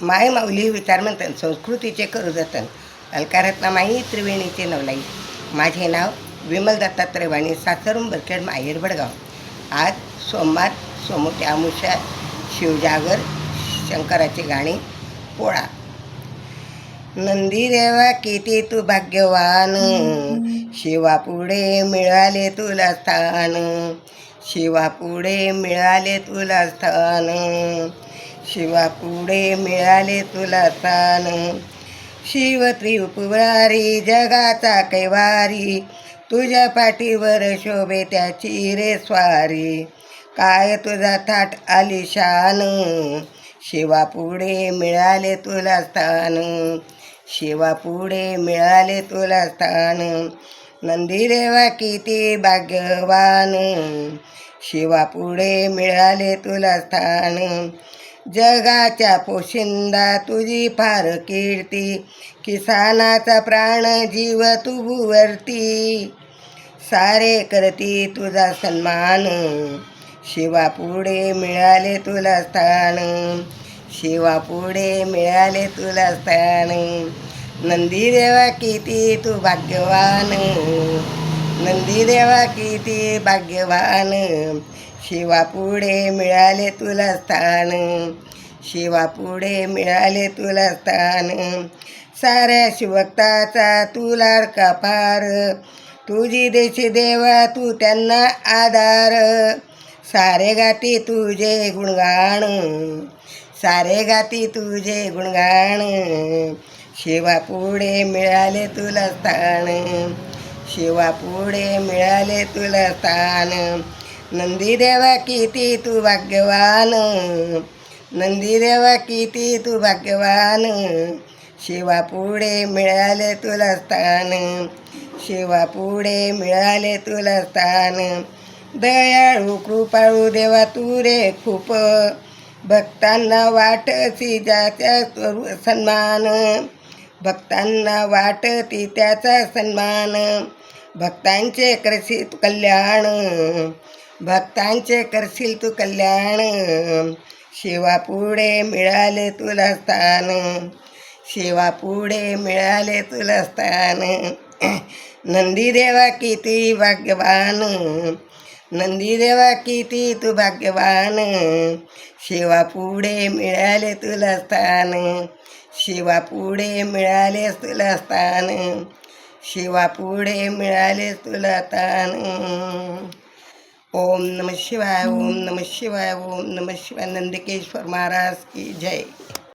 माय माऊली म्हणतात संस्कृतीचे करू जतन अलकारत्नामाई त्रिवेणीचे नवलाई. माझे नाव विमल दत्ता त्रिवाणी सासरून बरखेड माहेर बडगाव आज सोमवार सोमोटी मुषा शिवजागर शंकराची गाणी पोळा. नंदीदेवा किती तू भाग्यवान. शिवापुढे मिळाले तुला स्थान. शिवापुढे मिळाले तुला स्थान. शिवापुढे मिळाले तुला स्थान शिव त्रिपुरारी जगाचा कैवारी तुझ्या पाठीवर शोभे त्याची रे स्वारी. काय तुझा थाट आलिशान? शिवापुढे मिळाले तुला स्थान. शिवापुढे मिळाले तुला स्थान. नंदीदेवा किती भाग्यवान. शिवापुढे मिळाले तुला स्थान. जगाच्या पोशिंदा तुझी फार कीर्ती. किसानाचा प्राण जीव तुभुवरती सारे करती तुझा सन्मान. शिवापुढे मिळाले तुला स्थान. शिवापुढे मिळाले तुला स्थान. नंदीदेवा किती तू भाग्यवान. नंदीदेवा किती भाग्यवान. शिवापुढे मिळाले तुला स्थान. शिवापुढे मिळाले तुला स्थान. साऱ्या शिवक्ताचा तुला कपार. तुझी देशी देवा तू त्यांना आधार. सारे गाती तुझे गुणगाण सारे गाती तुझे गुणगाण शिवापुढे मिळाले तुला स्थान. शिवापुढे मिळाले तुला स्थान. नंदीदेवा किती तू भाग्यवान. नंदीदेवा किती तू भाग्यवान. शिवापुढे मिळाले तुला स्थान. शिवापुढे मिळाले तुला स्थान. दयाळू कृपाळू देवा तू रे खूप. भक्तांना वाटसी जात्या सन्मान. भक्तांना वाटती त्याचा सन्मान. भक्तांचे करशील तू कल्याण. भक्तांचे करशील तू कल्याण. शिवापुढे मिळाले तुला स्थान. शिवापुढे मिळाले तुला स्थान. नंदीदेवा किती भाग्यवान. नंदीदेवा किती तू भाग्यवान. शिवापुढे मिळाले तुला स्थान. शिवापुढे मिळाले तुला स्थान. शिवापुढे मिळाले तुला तान ओम नम शिवाय ओम नम शिवाय ओम नम शिवाय. नंदकेश्वर महाराज की जय.